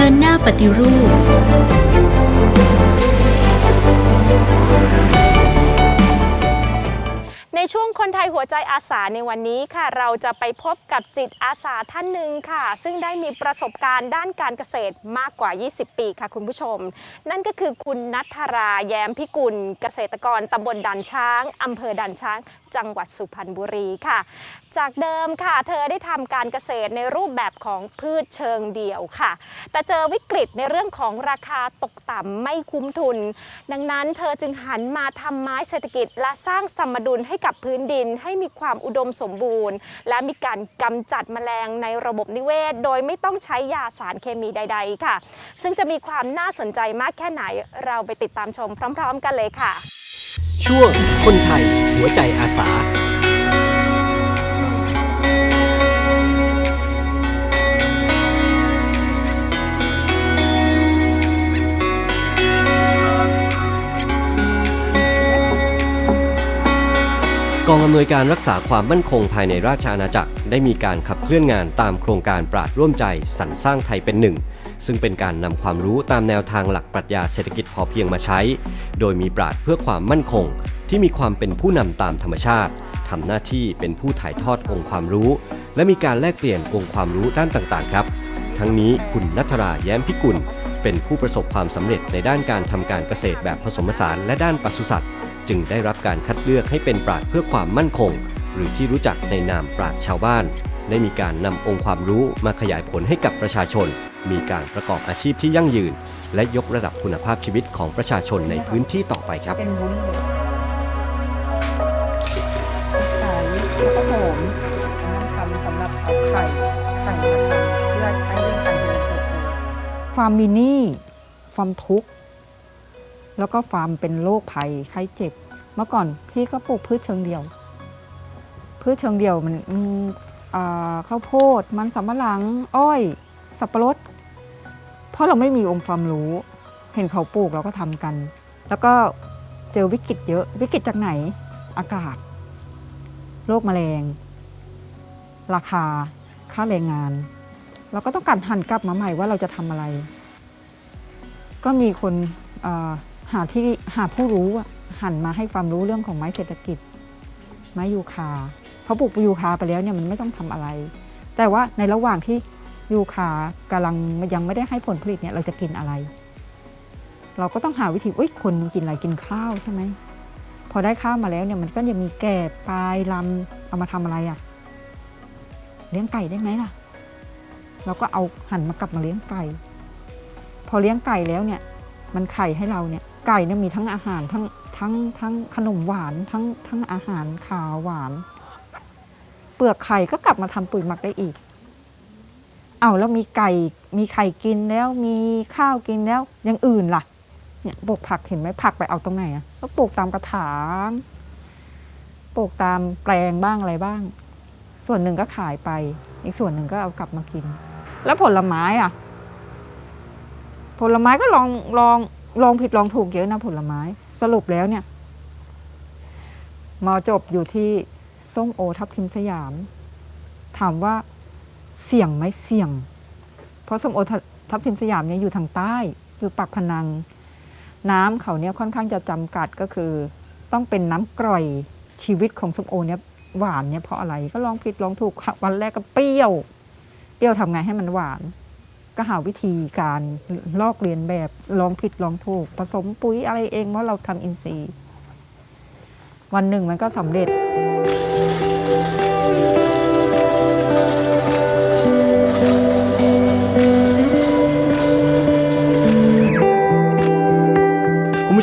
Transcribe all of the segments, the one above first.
ดินหน้าปฏิรูป ในช่วงคนไทยหัวใจอาสาในวันนี้ค่ะ เราจะไปพบกับจิตอาสาท่านหนึ่งค่ะ ซึ่งได้มีประสบการณ์ด้านการเกษตรมากกว่า 20 ปีค่ะคุณผู้ชม นั่นก็คือคุณนัทราแย้มพิกุลเกษตรกรตำบลดันช้างอำเภอดันช้าง จังหวัดสุพรรณบุรีค่ะ จากเดิมค่ะ เธอได้ทำการเกษตรในรูปแบบของพืชเชิงเดี่ยวค่ะ แต่เจอวิกฤตในเรื่องของราคาตกต่ำไม่คุ้มทุน ดังนั้นเธอจึงหันมาทำไม้เศรษฐกิจ และสร้างสมดุลให้กับพื้นดินให้มีความอุดมสมบูรณ์ และมีการกำจัดแมลงในระบบนิเวศ โดยไม่ต้องใช้ยาสารเคมีใด ๆ ค่ะ ซึ่งจะมีความน่าสนใจมากแค่ไหนเราไปติดตามชมพร้อม ๆ กันเลยค่ะ ช่วงคนไทยหัวใจอาสา กองอำนวยการรักษาความมั่นคงภายในราชอาณาจักร ได้มีการขับเคลื่อนงานตามโครงการปราดร่วมใจสรรสร้างไทยเป็นหนึ่ง ซึ่งเป็นการนำความรู้ตามแนวทางหลักปรัชญาเศรษฐกิจพอเพียงมาใช้ โดยมีปราดเพื่อความมั่นคง ที่มีความเป็นผู้นำตามธรรมชาติทำหน้าที่เป็นผู้ถ่ายทอดองค์ความรู้ และมีการแลกเปลี่ยนองค์ความรู้ด้านต่างๆ ครับ ทั้งนี้คุณนัทราแย้มพิกุล เป็นผู้ประสบความสำเร็จในด้านการทำการเกษตรแบบผสมผสานและด้านปศุสัตว์ จึงได้รับการคัดเลือกให้เป็นปราดเพื่อความมั่นคง หรือที่รู้จักในนามปราดชาวบ้าน ได้มีการนำองค์ความรู้มาขยายผลให้กับประชาชน มีการประกอบอาชีพที่ยั่งยืน และยกระดับคุณภาพชีวิตของประชาชนในพื้นที่ต่อไปครับ เป็นวุ้นเลยใส่แล้วก็โหมนั่นทำสำหรับเอาไข่ ไข่มาทำเพื่อให้เรื่องการเจริญเติบโตฟาร์มมินี่ฟาร์มทุกข์ แล้วก็ฟาร์มเป็นโรคภัยไข้เจ็บ เมื่อก่อนพี่ก็ปลูกพืชเชิงเดียว พืชเชิงเดียวมันอืมอ่าข้าวโพด มันสำปะหลัง อ้อย สับปะรด เพราะเราไม่มีองค์ความรู้ เห็นเขาปลูกเราก็ทำกัน แล้วก็เจอวิกฤตเยอะวิกฤตจากไหน อากาศโรคแมลง ราคา ค่าแรงงาน เราก็ต้องการหันกลับมาใหม่ว่าเราจะทำอะไร ก็มีคนหาที่หาผู้รู้หันมาให้ความรู้เรื่องของไม้เศรษฐกิจ ไม้ยูคาเพราะปลูกยูคาไปแล้วเนี่ยมันไม่ต้องทำอะไร แต่ว่าในระหว่างที่ ยูคากำลังยังไม่ได้ให้ผลผลิตเนี่ยเราจะกินอะไร เราก็ต้องหาวิธีอุ้ยคนกินอะไรกินข้าวใช่ไหมพอได้ข้าวมาแล้วเนี่ยมันก็จะมีแก่ปลายลำเอามาทำอะไรอะ่ะ เลี้ยงไก่ได้ไหมล่ะ เราก็เอาหันมากลับมาเลี้ยงไก่ พอเลี้ยงไก่แล้วเนี่ย มันไข่ให้เราเนี่ย ไก่เนี่ยมีทั้งอาหารทั้งทั้งทั้งขนมหวานทั้งทั้งอาหารขาวหวาน เปลือกไข่ก็กลับมาทำปุ๋ยหมักได้อีก เอาแล้วมีไก่มีไข่กินแล้วมีข้าวกินแล้วยังอื่นล่ะ เนี่ยปลูกผักเห็นไหมผักไปเอาตรงไหนอะก็ปลูกตามกระถางปลูกตามแปลงบ้างอะไรบ้าง ส่วนหนึ่งก็ขายไป อีกส่วนหนึ่งก็เอากลับมากิน แล้วผลไม้อะ ผลไม้ก็ลองลองลองผิดลองถูกเยอะนะผลไม้ สรุปแล้วเนี่ยมาจบอยู่ที่ส้มโอทับทิมสยาม ถามว่า เสี่ยงไหมเสี่ยง เพราะส้มโอทับทิมสยามเนี่ยอยู่ทางใต้คือปากพนัง น้ำเขาเนี่ยค่อนข้างจะจำกัดก็คือ ต้องเป็นน้ำกร่อยชีวิตของส้มโอเนี่ยหวานเนี่ยเพราะอะไรก็ลองผิดลองถูกวันแรกก็เปรี้ยว เปรี้ยวทำไงให้มันหวาน ก็หาวิธีการลอกเรียนแบบลองผิดลองถูก ผสมปุ๋ยอะไรเองว่าะเราทำอินทรีย์ วันหนึ่งมันก็สำเร็จ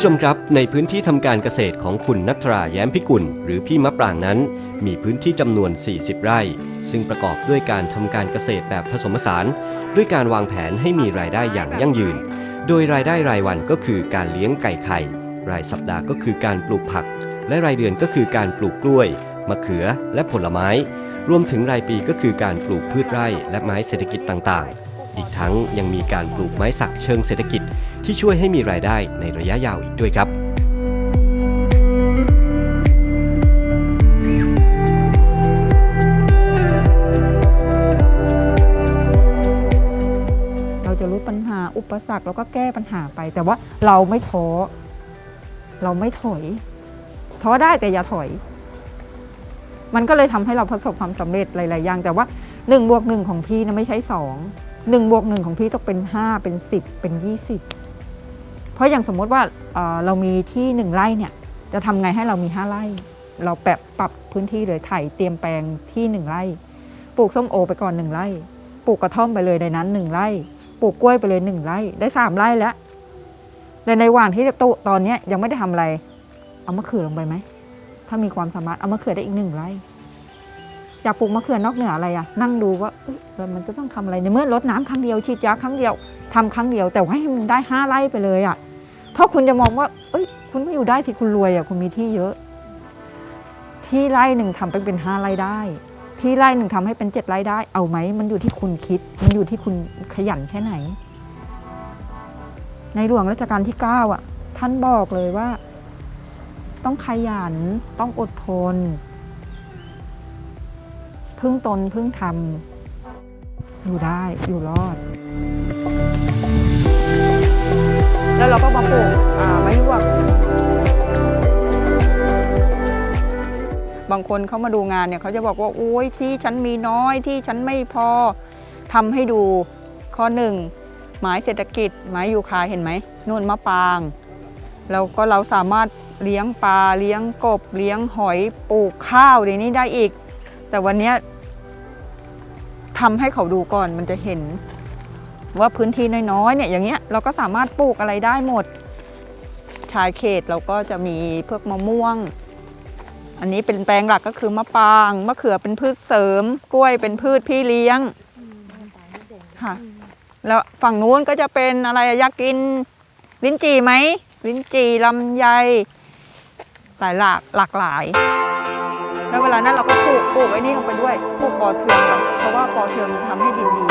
ผู้ชมครับ ในพื้นที่ทำการเกษตรของคุณนัทราแย้มพิกุล หรือพี่มะปรางนั้น มีพื้นที่จำนวน 40 ไร่ ซึ่งประกอบด้วยการทำการเกษตรแบบผสมผสาน ด้วยการวางแผนให้มีรายได้อย่างยั่งยืน โดยรายได้รายวันก็คือการเลี้ยงไก่ไข่ รายสัปดาห์ก็คือการปลูกผัก และรายเดือนก็คือการปลูกกล้วย มะเขือ และผลไม้ รวมถึงรายปีก็คือการปลูกพืชไร่และไม้เศรษฐกิจต่างๆ อีกทั้งยังมีการปลูกไม้สักเชิงเศรษฐกิจ ที่ช่วยให้มีรายได้ในระยะยาวอีกด้วยครับเราจะรู้ปัญหาอุปสรรคแล้วก็แก้ปัญหาไป แต่ว่าเราไม่ท้อเราไม่ถอยท้อได้แต่อย่าถอย มันก็เลยทำให้เราประสบความสำเร็จหลาย ๆ อย่าง แต่ว่าหนึ่งบวกหนึ่งของพี่นะไม่ใช่สองหนึ่งบวกหนึ่งของพี่ต้องเป็นห้าเป็นสิบเป็นยี่สิบ เพราะอย่างสมมติว่าเเรามีที่หนึ่งไร่เนี่ยจะทำไงให้เรามีห้าไร่ เราแปะปรับพื้นที่เลยไถเตรียมแปลงที่หนึ่งไร่ ปลูกส้มโอไปก่อนหนึ่งไร่ ปลูกกระท่อมไปเลยในนั้นหนึ่งไร่ ปลูกกล้วยไปเลยหนึ่งไร่ ได้สามไร่แล้วแต่ในว่างที่ตตอนนี้ยังไม่ได้ทำอะไร เอามะเขือลงไปไหม ถ้ามีความสามารถเอามะเขือได้อีกหนึ่งไร่ อยากปลูกมะเขือนอกเหนืออะไรอะนั่งดูว่ามันจะต้องทำอะไรในเมื่อรดน้ำครั้งเดียวฉีดยาครั้งเดียวทำครั้งเดียว แต่ว่าให้มันได้ห้าไร่ไปเลยอะ เพราะคุณจะมองว่า เอ้ย คุณไม่อยู่ได้ที่คุณรวยอะคุณมีที่เยอะ ที่ไร่หนึ่งทำไปเป็นห้าไร่ได้ ที่ไร่หนึ่งทำให้เป็นเจ็ดไร่ได้ เอาไหมมันอยู่ที่คุณคิด มันอยู่ที่คุณขยันแค่ไหน ในหลวงรัชกาลที่เก้าอะ ท่านบอกเลยว่า ต้องขยันต้องอดทน พึ่งตนพึ่งทำอยู่ได้อยู่รอด แล้วเราก็มาปลูกไม่ลวกบางคนเขามาดูงานเนี่ยเขาจะบอกว่าโอ้ยที่ฉันมีน้อยที่ฉันไม่พอทำให้ดูข้อหนึ่งหมายเศรษฐกิจหมายยูคาเห็นไหมนู่นมะปางแล้วก็เราสามารถเลี้ยงปลาเลี้ยงกบ เลี้ยงหอยปลูกข้าวในนี้ได้อีก แต่วันนี้ทำให้เขาดูก่อนมันจะเห็น ว่าพื้นที่น้อยๆเนี่ยอย่างเงี้ยเราก็สามารถปลูกอะไรได้หมด ชายเขตเราก็จะมีพวกมะม่วง อันนี้เป็นแปลงหลักก็คือมะปางมะเขือเป็นพืชเสริม กล้วยเป็นพืชพี่เลี้ยงค่ะแล้วฝั่งนู้นก็จะเป็นอะไรอยากกินลิ้นจี่ไหมลิ้นจี่ลำไยหลายหลากหลากหลาย แล้วเวลานั้นเราก็ปลูกปลูกไอ้นี่ลงไปด้วยปลูกปอเทืองเพราะว่าปอเทืองทำให้ดินดี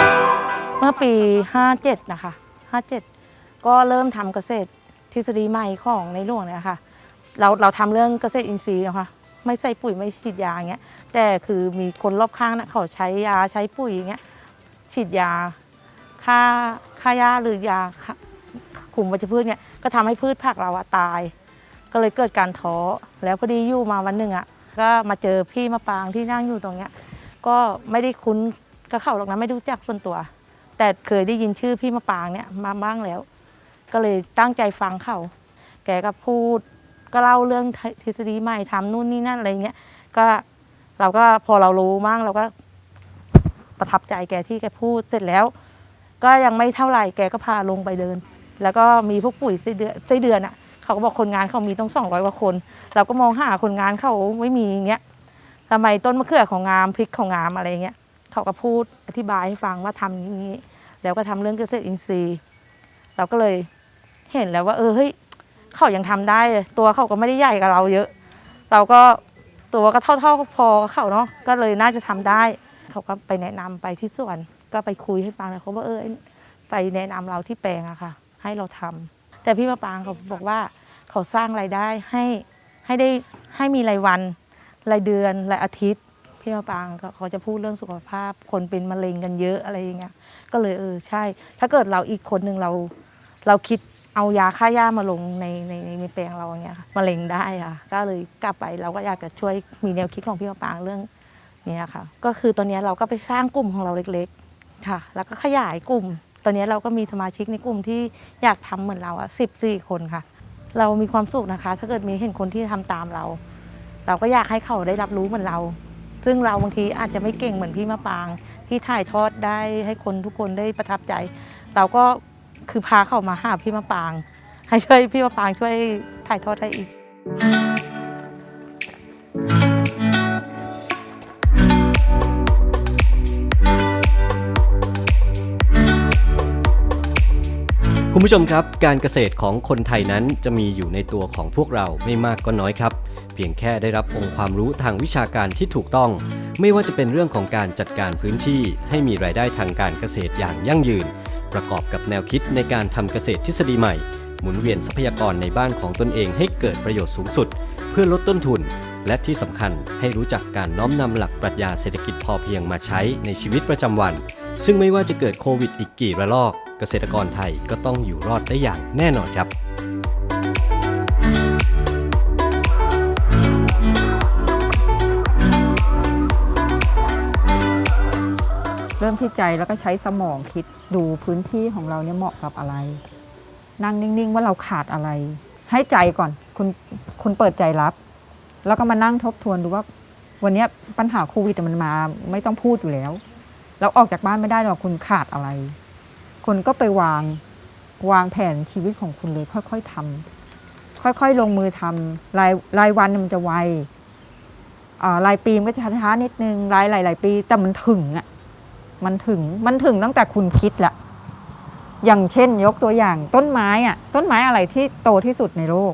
เมื่อปี 57 นะคะ 57 ก็เริ่มทำเกษตรทฤษฎีใหม่ของในหลวงเนี่ยค่ะ เราเราทำเรื่องเกษตรอินทรีย์นะคะ ไม่ใส่ปุ๋ยไม่ฉีดยาอย่างเงี้ย แต่คือมีคนรอบข้างนะเขาใช้ยาใช้ปุ๋ยอย่างเงี้ย ฉีดยาฆ่าฆ่าหญ้าหรือยาฆ่าคุมวัชพืชเนี่ย ก็ทำให้พืชผักเราอะตาย ก็เลยเกิดการท้อ แล้วพอดีอยู่มาวันหนึ่งอะก็มาเจอพี่มะปรางที่นั่งอยู่ตรงเนี้ย ก็ไม่ได้คุ้นกับเขาหรอกนะไม่รู้จักส่วนตัว แต่เคยได้ยินชื่อพี่มะปรางเนี่ยมาบ้างแล้ว ก็เลยตั้งใจฟังเขา แกก็พูด ก็เล่าเรื่องทฤษฎีใหม่ทำนู่นนี่นั่นอะไรเงี้ย ก็เราก็พอเรารู้มั่งเราก็ประทับใจแกที่แกพูดเสร็จแล้ว ก็ยังไม่เท่าไหร่แกก็พาลงไปเดิน แล้วก็มีพวกปุ๋ยไส้เดือนไส้เดือนอะเขาก็บอกคนงานเขามีต้องสองร้อยกว่าคน เราก็มองหาคนงานเขาไม่มีอย่างเงี้ยทำไมต้นมะเขือของงามพริกของงามอะไรเงี้ย เขาก็พูดอธิบายให้ฟังว่าทำอย่างนี้ แล้วก็ทำเรื่องเกษตรอินทรีย์ เราก็เลยเห็นแล้วว่า เออเฮ้ยเขายังทำได้ตัวเขาก็ไม่ได้ใหญ่กับเราเยอะ เราก็ตัวก็เท่าๆพอกับเขาเนาะก็เลยน่าจะทำได้ เขาก็ไปแนะนำไปที่สวนก็ไปคุยให้ฟังแล้วเขาบอกเออไปแนะนำเราที่แปลงอะค่ะ ให้เราทำแต่พี่มะปรางเขาบอกว่าเขาสร้างรายได้ให้ให้ได้ให้มีรายวันรายเดือนรายอาทิตย์ พี่มะปรางเขาจะพูดเรื่องสุขภาพ คนเป็นมะเร็งกันเยอะอะไรอย่างเงี้ยก็เลยเออใช่ ถ้าเกิดเราอีกคนหนึ่งเรา เราคิดเอายาฆ่าหญ้ามาลงในในในแปลงเราอย่างเงี้ยค่ะมะเร็งได้ค่ะ ก็เลยกลับไปเราก็อยากจะช่วยมีแนวคิดของพี่มะปรางเรื่องเนี้ยค่ะ ก็คือตอนนี้เราก็ไปสร้างกลุ่มของเราเล็กๆค่ะ แล้วก็ขยายกลุ่ม ตอนนี้เราก็มีสมาชิกในกลุ่มที่อยากทำเหมือนเราอะสิบสี่คนค่ะ เรามีความสุขนะคะ ถ้าเกิดมีเห็นคนที่ทำตามเรา เราก็อยากให้เขาได้รับรู้เหมือนเรา ซึ่งเราบางทีอาจจะไม่เก่งเหมือนพี่มะปราง ที่ถ่ายทอดได้ให้คนทุกคนได้ประทับใจ เราก็คือพาเขามาหาพี่มะปราง ให้ช่วยพี่มะปรางช่วยถ่ายทอดได้อีก คุณผู้ชมครับ การเกษตรของคนไทยนั้นจะมีอยู่ในตัวของพวกเราไม่มากก็น้อยครับ เพียงแค่ได้รับองค์ความรู้ทางวิชาการที่ถูกต้อง ไม่ว่าจะเป็นเรื่องของการจัดการพื้นที่ ให้มีรายได้ทางการเกษตรอย่างยั่งยืน ประกอบกับแนวคิดในการทำเกษตรทฤษฎีใหม่ หมุนเวียนทรัพยากรในบ้านของตนเองให้เกิดประโยชน์สูงสุด เพื่อลดต้นทุน และที่สำคัญให้รู้จักการน้อมนำหลักปรัชญาเศรษฐกิจพอเพียงมาใช้ในชีวิตประจำวัน ซึ่งไม่ว่าจะเกิดโควิดอีกกี่ระลอก เกษตรกรไทยก็ต้องอยู่รอดได้อย่างแน่นอนครับ ที่ใจแล้วก็ใช้สมองคิดดูพื้นที่ของเราเนี่ยเหมาะกับอะไร นั่งนิ่งๆว่าเราขาดอะไร ให้ใจก่อนคุณคุณเปิดใจรับ แล้วก็มานั่งทบทวนดูว่า วันนี้ปัญหาโควิดมันมา ไม่ต้องพูดอยู่แล้ว เราออกจากบ้านไม่ได้หรอกคุณขาดอะไร คุณก็ไปวางวางแผนชีวิตของคุณเลย ค่อย ๆทำค่อยๆลงมือทำรายรายวันมันจะไวอ่ารายปีมันก็จะช้าๆนิดนึงรายหลาย ๆ ปีแต่มันถึงอะ มันถึงมันถึงตั้งแต่คุณคิดแหละอย่างเช่น ยกตัวอย่างต้นไม้อะต้นไม้อะไรที่โตที่สุดในโลก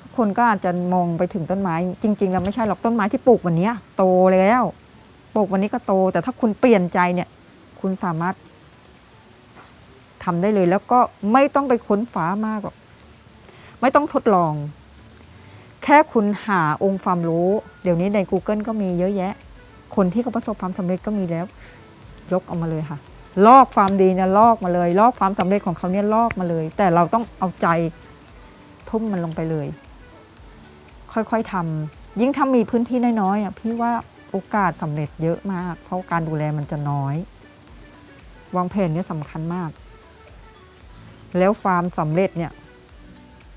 ทุกคนก็อาจจะมองไปถึงต้นไม้ จริง ๆ แล้วไม่ใช่หรอกต้นไม้ที่ปลูกวันนี้โตแล้วปลูกวันนี้ก็โต แต่ถ้าคุณเปลี่ยนใจเนี่ย คุณสามารถทำได้เลย แล้วก็ไม่ต้องไปค้นฟ้ามากหรอกไม่ต้องทดลอง แค่คุณหาองค์ความรู้ เดี๋ยวนี้ใน Google ก็มีเยอะแยะ คนที่เขาประสบความสำเร็จก็มีแล้ว ยกออกมาเลยค่ะ ลอกความดีเนี่ยลอกมาเลย ลอกความสำเร็จของเขาเนี่ยลอกมาเลย แต่เราต้องเอาใจทุ่มมันลงไปเลย ค่อยๆทำยิ่งถ้ามีพื้นที่น้อยๆอะพี่ว่าโอกาสสำเร็จเยอะมาก เพราะการดูแลมันจะน้อย วางแผนเนี่ยสำคัญมาก แล้วความสำเร็จเนี่ย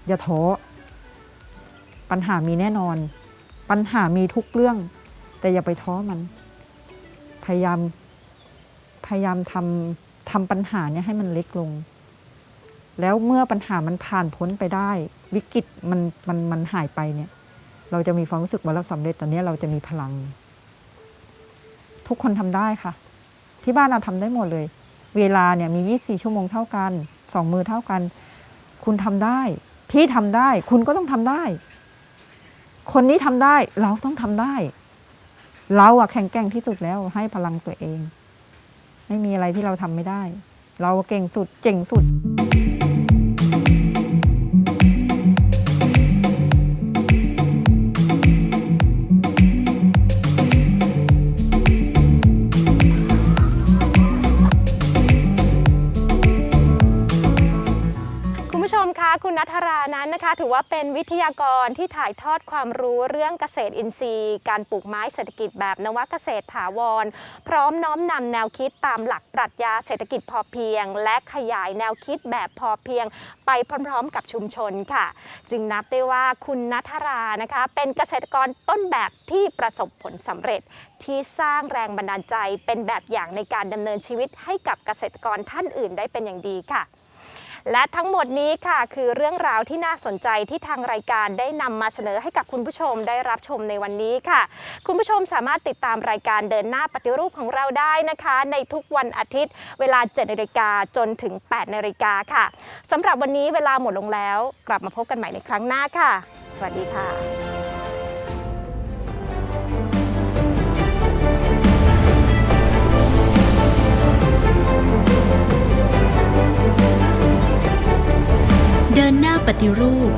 อย่าท้อปัญหามีแน่นอน ปัญหามีทุกเรื่อง แต่อย่าไปท้อมัน พยายามพยายามทำทำปัญหาเนี่ยให้มันเล็กลง แล้วเมื่อปัญหามันผ่านพ้นไปได้ วิกฤตมันมันมันหายไปเนี่ย เราจะมีความรู้สึกว่าเราสำเร็จตอนนี้เราจะมีพลัง ทุกคนทำได้ค่ะ ที่บ้านเราทำได้หมดเลย เวลาเนี่ยมี 24 ชั่วโมงเท่ากันสองมือเท่ากัน คุณทำได้ พี่ทำได้ คุณก็ต้องทำได้ คนนี้ทำได้เราต้องทำได้ เราอะแข็งแกร่งที่สุดแล้วให้พลังตัวเอง ไม่มีอะไรที่เราทำไม่ได้ เราเก่งสุดเจ๋งสุด ถือว่าเป็นวิทยากรที่ถ่ายทอดความรู้เรื่องเกษตรอินทรีย์ การปลูกไม้เศรษฐกิจแบบนวเกษตรถาวร พร้อมน้อมนำแนวคิดตามหลักปรัชญาเศรษฐกิจพอเพียง และขยายแนวคิดแบบพอเพียง ไปพร้อมๆ กับชุมชนค่ะ จึงนับได้ว่าคุณนัทรานะคะ เป็นเกษตรกรต้นแบบที่ประสบผลสำเร็จที่สร้างแรงบันดาลใจเป็นแบบอย่างในการดำเนินชีวิตให้กับเกษตรกรท่านอื่นได้เป็นอย่างดีค่ะ และทั้งหมดนี้ค่ะคือเรื่องราวที่น่าสนใจที่ทางรายการได้นำมาเสนอให้กับคุณผู้ชมได้รับชมในวันนี้ค่ะ คุณผู้ชมสามารถติดตามรายการเดินหน้าปฏิรูปของเราได้นะคะ ในทุกวันอาทิตย์ เวลา7นาฬิกาจนถึง8นาฬิกาค่ะสำหรับวันนี้เวลาหมดลงแล้ว กลับมาพบกันใหม่ในครั้งหน้าค่ะ สวัสดีค่ะ นหน้าปฏิรูป